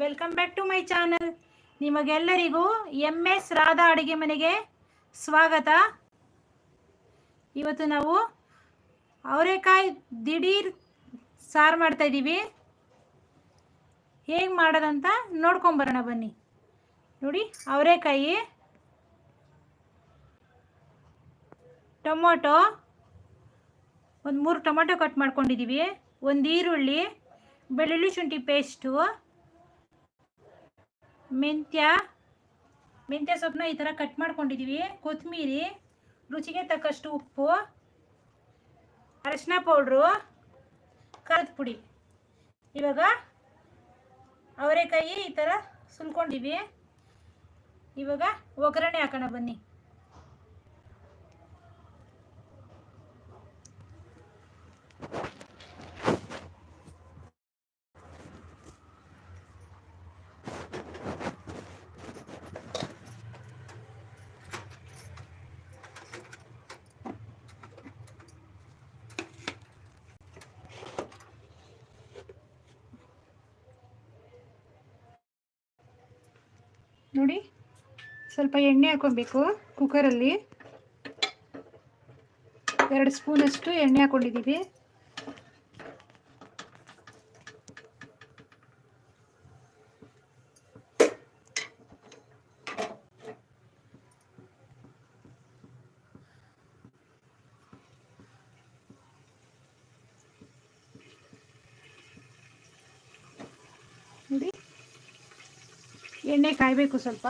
Welcome back to my channel ನಿಮಗೆಲ್ಲರಿಗೂ M S Radha ಅಡುಗೆ ಮನೆಗೆ ಸ್ವಾಗತ. ಇವತ್ತು ನಾವು ಅವರೆಕಾಯಿ ದಿಢೀರ್ ಸಾರು ಮಾಡ್ತಾ ಇದ್ದೀವಿ. ಹೇಗೆ ಮಾಡೋದಂತ ನೋಡ್ಕೊಂಬರೋಣ ಬನ್ನಿ. ನೋಡಿ, ಅವರೆಕಾಯಿ, ಟೊಮೊಟೊ, ಒಂದು ಮೂರು ಟೊಮೊಟೊ ಕಟ್ ಮಾಡ್ಕೊಂಡಿದ್ದೀವಿ. ಒಂದು ಈರುಳ್ಳಿ, ಬೆಳ್ಳುಳ್ಳಿ ಶುಂಠಿ ಪೇಸ್ಟು ಮೆಂತ್ಯ ಮೆಂತ್ಯ ಸೊಪ್ಪನ್ನ ಈ ಥರ ಕಟ್ ಮಾಡ್ಕೊಂಡಿದ್ದೀವಿ ಕೊತ್ತಂಬರಿ ರುಚಿಗೆ ತಕ್ಕಷ್ಟು ಉಪ್ಪು, ಅರಶಿನ ಪೌಡ್ರು, ಖಾರದ ಪುಡಿ. ಇವಾಗ ಅವರೆಕಾಯಿ ಈ ಥರ ಸುಲ್ಕೊಂಡಿವಿ ಇವಾಗ ಒಗ್ಗರಣೆ ಹಾಕೋಣ ಬನ್ನಿ. ನೋಡಿ ಸ್ವಲ್ಪ ಎಣ್ಣೆ ಹಾಕೊಬೇಕು ಕುಕ್ಕರಲ್ಲಿ ಎರಡು ಸ್ಪೂನಷ್ಟು ಎಣ್ಣೆ ಹಾಕೊಂಡಿದ್ದೀವಿ ನೋಡಿ ಎಣ್ಣೆ ಕಾಯಬೇಕು ಸ್ವಲ್ಪ.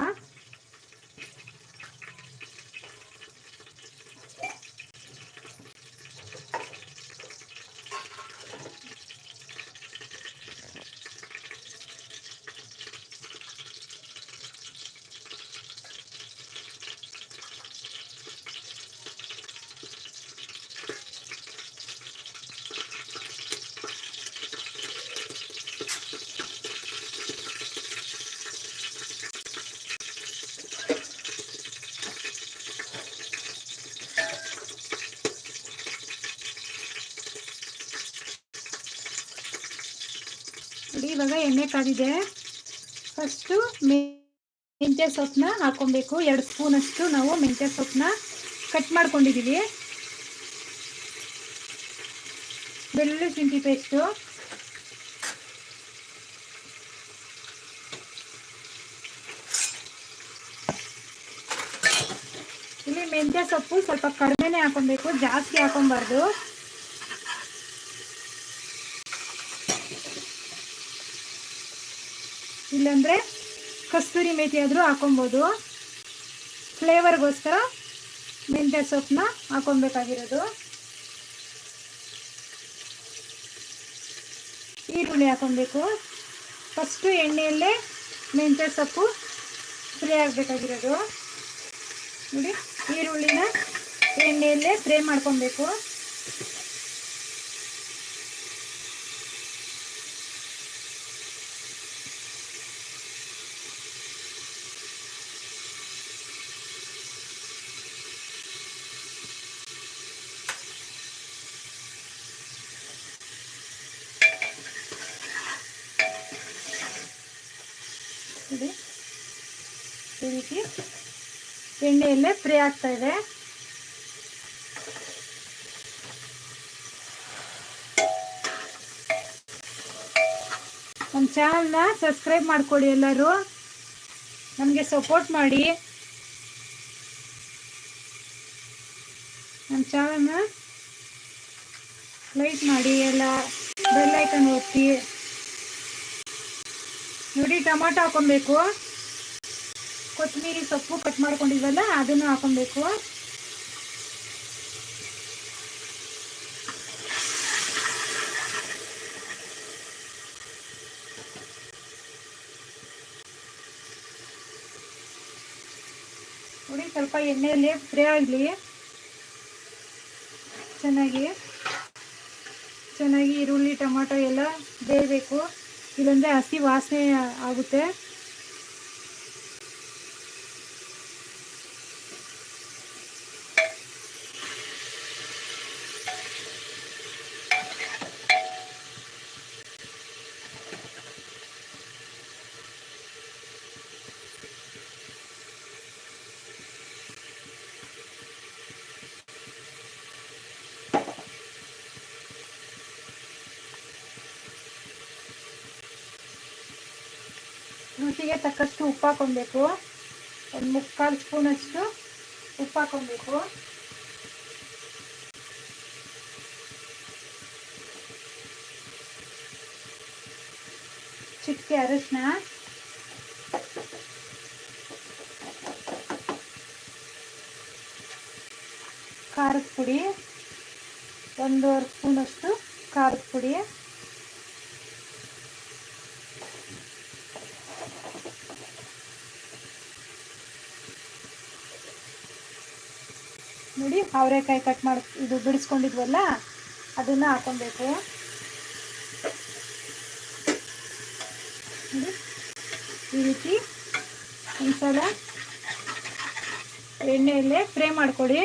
ಇವಾಗ ಎಣ್ಣೆ ಕಾದಿದೆ. ಫಸ್ಟು ಮೆಂತ್ಯ ಸೊಪ್ಪನ್ನ ಹಾಕೊಬೇಕು ಎರಡು ಸ್ಪೂನಷ್ಟು ನಾವು ಮೆಂತ್ಯ ಸೊಪ್ಪನ್ನ ಕಟ್ ಮಾಡ್ಕೊಂಡಿದ್ದೀವಿ ಬೆಳ್ಳುಳ್ಳಿ ಶುಂಠಿ ಪೇಸ್ಟು. ಇಲ್ಲಿ ಮೆಂತ್ಯ ಸೊಪ್ಪು ಸ್ವಲ್ಪ ಕಡಿಮೆನೇ ಹಾಕೊಬೇಕು ಜಾಸ್ತಿ ಹಾಕೊಬಾರ್ದು ಇಲ್ಲಾಂದರೆ ಕಸ್ತೂರಿ ಮೇಥಿ ಆದರೂ ಹಾಕೊಬೋದು. ಫ್ಲೇವರ್ಗೋಸ್ಕರ ಮೆಂತ್ಯ ಸೊಪ್ಪನ್ನ ಹಾಕೊಬೇಕಾಗಿರೋದು. ಈರುಳ್ಳಿ ಹಾಕೊಬೇಕು. ಫಸ್ಟು ಎಣ್ಣೆಯಲ್ಲೇ ಮೆಂತ್ಯ ಸೊಪ್ಪು ಫ್ರೈ ಆಗಬೇಕಾಗಿರೋದು. ನೋಡಿ, ಈರುಳ್ಳಿನ ಎಣ್ಣೆಯಲ್ಲೇ ಫ್ರೈ ಮಾಡ್ಕೊಬೇಕು ನೋಡಿ ಈ ರೀತಿ ಎಣ್ಣೆಯಲ್ಲೇ ಫ್ರೈ ಆಗ್ತಾ ಇದೆ. ನಮ್ಮ ಚಾನಲ್ನ ಸಬ್ಸ್ಕ್ರೈಬ್ ಮಾಡ್ಕೊಳ್ಳಿ ಎಲ್ಲರೂ. ನಮಗೆ ಸಪೋರ್ಟ್ ಮಾಡಿ. ನಮ್ಮ ಚಾನಲ್ನ ಲೈಕ್ ಮಾಡಿ, ಎಲ್ಲ ಬೆಲ್ಲೈಕನ್ ಒತ್ತಿ. ನೋಡಿ ಟೊಮಾಟೊ ಹಾಕೊಬೇಕು. ಕೊತ್ತಂಬರಿ ಸೊಪ್ಪು ಕಟ್ ಮಾಡ್ಕೊಂಡಿದ್ವಲ್ಲ, ಅದನ್ನು ಹಾಕೊಬೇಕು. ನೋಡಿ, ಸ್ವಲ್ಪ ಎಣ್ಣೆಯಲ್ಲಿ ಫ್ರೈ ಆಗಲಿ. ಚೆನ್ನಾಗಿ ಚೆನ್ನಾಗಿ ಈರುಳ್ಳಿ, ಟೊಮಾಟೊ ಎಲ್ಲ ಬೇಯಬೇಕು. ಇಲ್ಲಾಂದರೆ ಹಸಿ ವಾಸನೆ ಆಗುತ್ತೆ. ರುಚಿಗೆ ತಕ್ಕಷ್ಟು ಉಪ್ಪು ಹಾಕೊಬೇಕು ಒಂದು ಮುಕ್ಕಾಲು ಸ್ಪೂನಷ್ಟು ಉಪ್ಪು ಹಾಕೊಬೇಕು ಚಿಟಿಕೆ ಅರಿಶಿನ. ಖಾರದ ಪುಡಿ. ಒಂದೂವರೆ ಸ್ಪೂನಷ್ಟು ಖಾರದ ಪುಡಿ. ನೋಡಿ ಅವರೆಕಾಯಿ ಕಟ್ ಮಾಡಿ ಇದು ಬಿಡಿಸ್ಕೊಂಡಿದ್ವಲ್ಲ ಅದನ್ನು ಹಾಕೊಬೇಕು ಈ ರೀತಿ ಒಂದ್ಸಲ ಎಣ್ಣೆಯಲ್ಲೇ ಫ್ರೈ ಮಾಡ್ಕೊಡಿ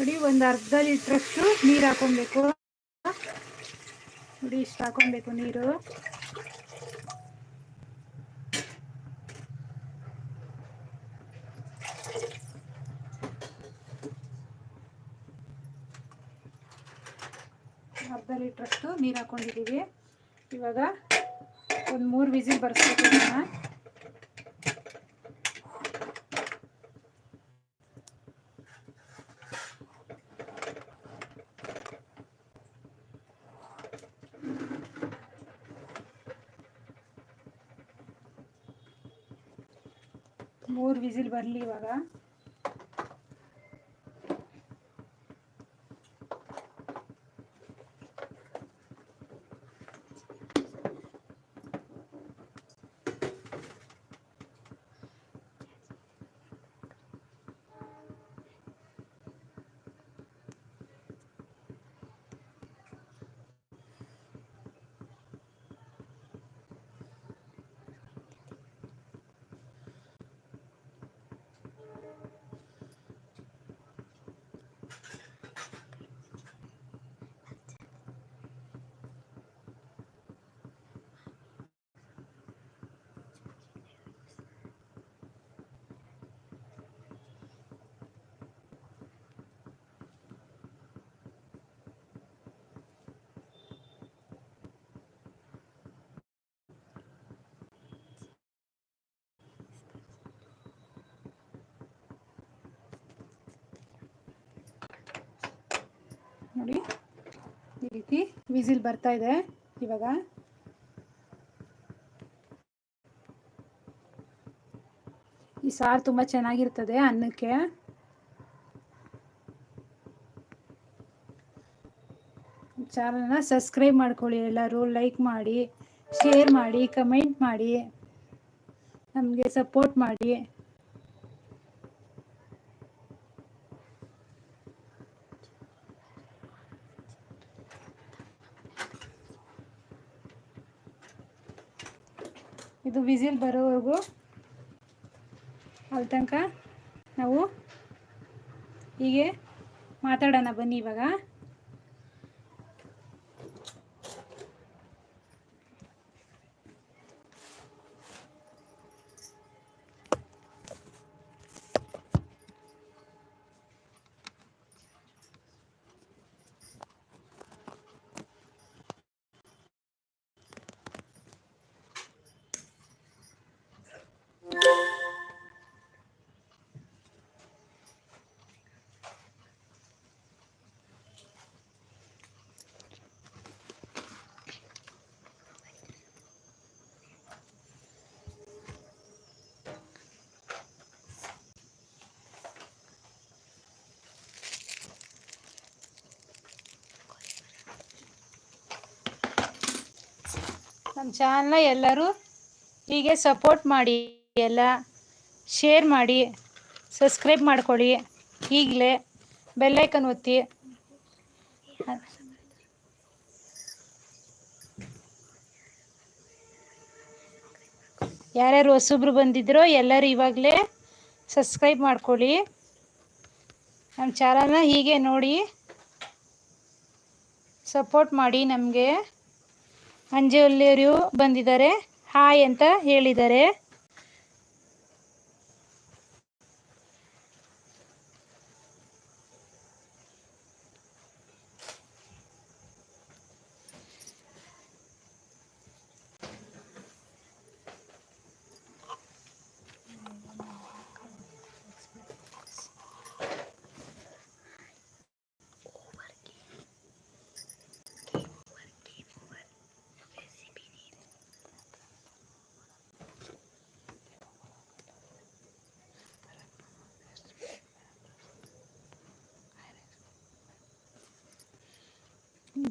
ನೋಡಿ, ಒಂದು ಅರ್ಧ ಲೀಟ್ರಷ್ಟು ನೀರು ಹಾಕೊಬೇಕು. ನೋಡಿ, ಇಷ್ಟು ಹಾಕೊಬೇಕು ನೀರು. ಅರ್ಧ ಲೀಟ್ರಷ್ಟು ನೀರು ಹಾಕೊಂಡಿದ್ದೀವಿ ಇವಾಗ ಒಂದು ಮೂರು ವಿಸಿಲ್ ಬರ್ಸ್ಬೇಕು ಮೂರು ವಿಸಿಲ್ ಬರಲಿ ಇವಾಗ ನೋಡಿ ಈ ರೀತಿ ವಿಸಿಲ್ ಬರ್ತಾ ಇದೆ ಇವಾಗ. ಈ ಸಾರು ತುಂಬ ಚೆನ್ನಾಗಿರ್ತದೆ ಅನ್ನಕ್ಕೆ. ಚಾನಲ್ನ ಸಬ್ಸ್ಕ್ರೈಬ್ ಮಾಡ್ಕೊಳ್ಳಿ ಎಲ್ಲರೂ, ಲೈಕ್ ಮಾಡಿ, ಶೇರ್ ಮಾಡಿ, ಕಮೆಂಟ್ ಮಾಡಿ, ನಮಗೆ ಸಪೋರ್ಟ್ ಮಾಡಿ. ಇದು ವಿಸಿಲ್ ಬರೋವರೆಗೂ ಅಲ್ಲಿ ತನಕ ನಾವು ಹೀಗೆ ಮಾತಾಡೋಣ ಬನ್ನಿ ಇವಾಗ. ನಮ್ಮ ಚಾನಲ್ನ ಎಲ್ಲರೂ ಹೀಗೆ ಸಪೋರ್ಟ್ ಮಾಡಿ, ಎಲ್ಲ ಶೇರ್ ಮಾಡಿ, ಸಬ್ಸ್ಕ್ರೈಬ್ ಮಾಡ್ಕೊಳ್ಳಿ. ಈಗಲೇ ಬೆಲ್ಲೈಕನ್ ಒತ್ತಿ. ಯಾರ್ಯಾರು ಹೊಸಬ್ರು ಬಂದಿದ್ರೋ ಎಲ್ಲರೂ ಇವಾಗಲೇ ಸಬ್ಸ್ಕ್ರೈಬ್ ಮಾಡ್ಕೊಳ್ಳಿ. ನಮ್ಮ ಚಾನಲ್ನ ಹೀಗೆ ನೋಡಿ ಸಪೋರ್ಟ್ ಮಾಡಿ ನಮಗೆ. ಅಂಜಲಿಯರು ಬಂದಿದ್ದಾರೆ. ಹಾಯ್ ಅಂತ ಹೇಳಿದ್ದಾರೆ.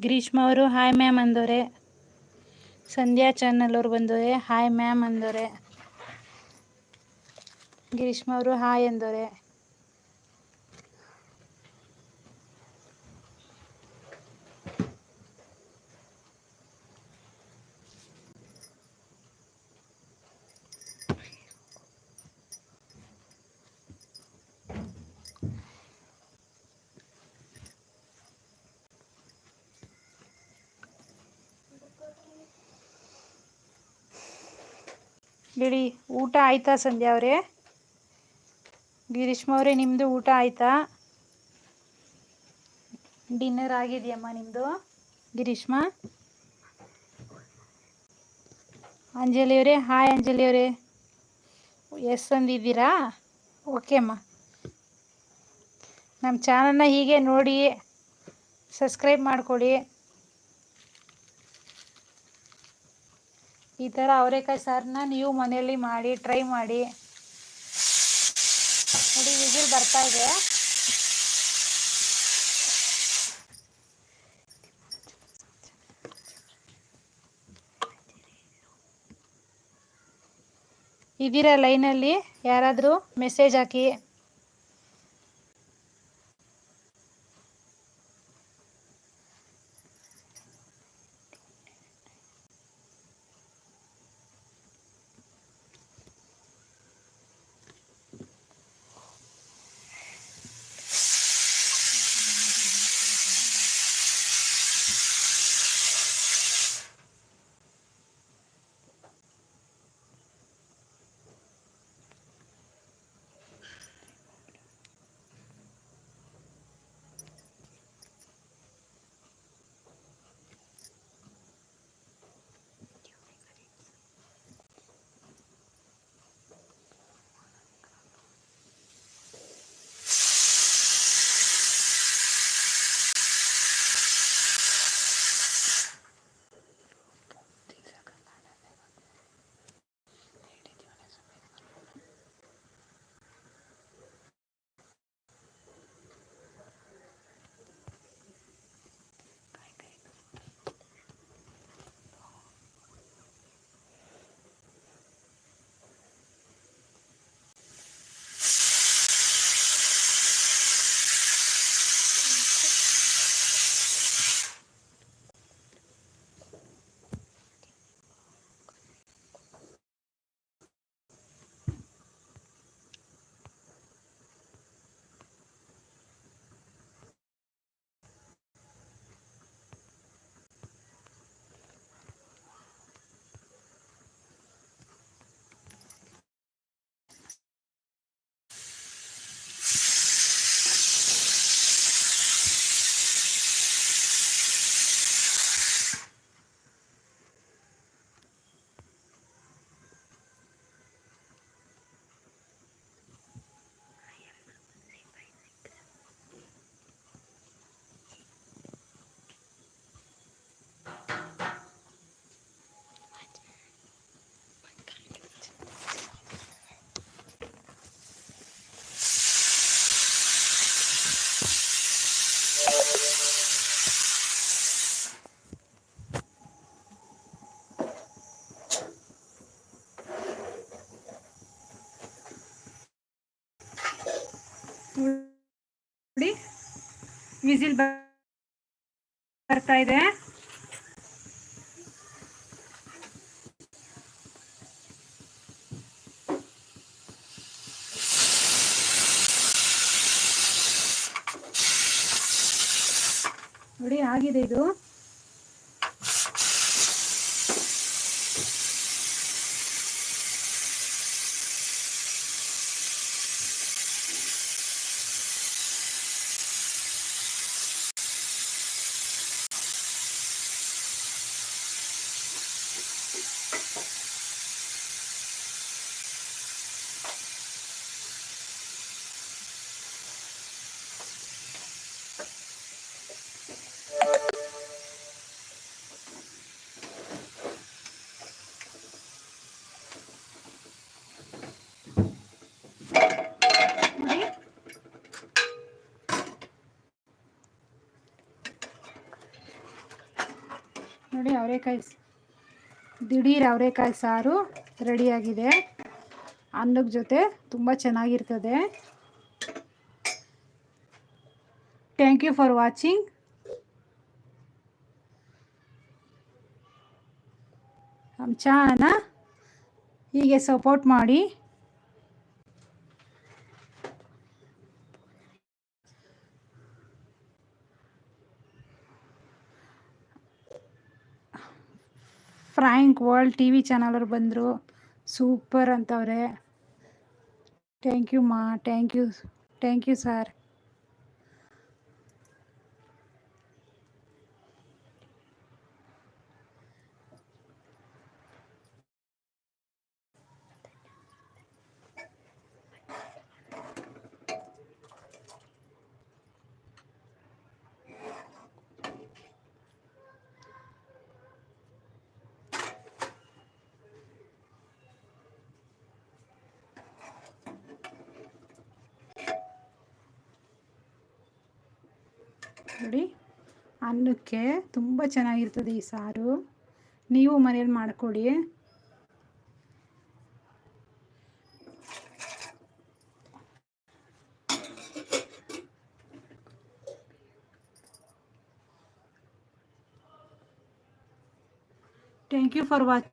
ಗ್ರೀಷ್ಮ ಅವರು, ಹಾಯ್ ಮ್ಯಾಮ್ ಅಂದವ್ರೆ ಸಂಧ್ಯಾ ಚಾನಲ್ ಅವ್ರು ಬಂದವ್ರೆ ಹಾಯ್ ಮ್ಯಾಮ್ ಅಂದವ್ರೆ ಗ್ರೀಷ್ಮ ಅವರು, ಹಾಯ್ ಅಂದವ್ರೆ ಬಿಡಿ, ಊಟ ಆಯ್ತಾ ಸಂಧ್ಯಾ ಅವರೇ? ಗಿರೀಶ್ಮ ಅವರೇ ನಿಮ್ಮದು ಊಟ ಆಯ್ತಾ? ಡಿನ್ನರ್ ಆಗಿದೆಯಮ್ಮ ನಿಮ್ಮದು ಗಿರೀಶ್ಮ? ಅಂಜಲಿ ಅವರೇ, ಹಾಯ್ ಅಂಜಲಿ ಅವರೇ. ಎಸ್ ಅಂದಿದ್ದೀರಾ? ಓಕೆ ಅಮ್ಮ. ನಮ್ಮ ಚಾನಲ್ನ ಹೀಗೆ ನೋಡಿ, ಸಬ್ಸ್ಕ್ರೈಬ್ ಮಾಡ್ಕೊಳ್ಳಿ. ಈ ಥರ ಅವರೆಕಾಯಿ ಸಾರನ್ನ ನೀವು ಮನೆಯಲ್ಲಿ ಮಾಡಿ ಟ್ರೈ ಮಾಡಿ. ನೋಡಿ ವಿಸಿಲ್ ಬರ್ತಾ ಇದೆ. ಇದ್ದೀರಾ ಲೈನಲ್ಲಿ ಯಾರಾದರೂ ಮೆಸೇಜ್ ಹಾಕಿ. ನೋಡಿ. ವಿಸಿಲ್ ಬರ್ತಾ ಇದೆ. ನೋಡಿ ಆಗಿದೆ ಇದು. ನೋಡಿ ಅವರೆಕಾಯಿ ದಿಢೀರ್ ಅವರೆಕಾಯಿ ಸಾರು ರೆಡಿಯಾಗಿದೆ. ಅನ್ನದ ಜೊತೆ ತುಂಬ ಚೆನ್ನಾಗಿರ್ತದೆ. ಥ್ಯಾಂಕ್ ಯು ಫಾರ್ ವಾಚಿಂಗ್ ನಮ್ಮ ಚಾನ ಹೀಗೆ ಸಪೋರ್ಟ್ ಮಾಡಿ. ಫ್ರ್ಯಾಂಕ್ ವರ್ಲ್ಡ್ ಟಿ ವಿ ಚಾನಲವ್ರು ಬಂದರು. ಸೂಪರ್ ಅಂತವ್ರೆ. ಥ್ಯಾಂಕ್ ಯು ಮಾ. Thank you thank you sir ನೋಡಿ. ಅನ್ನಕ್ಕೆ ತುಂಬ ಚೆನ್ನಾಗಿರ್ತದೆ ಈ ಸಾರು. ನೀವು ಮನೇಲಿ ಮಾಡಿಕೊಡಿ. Thank you for watch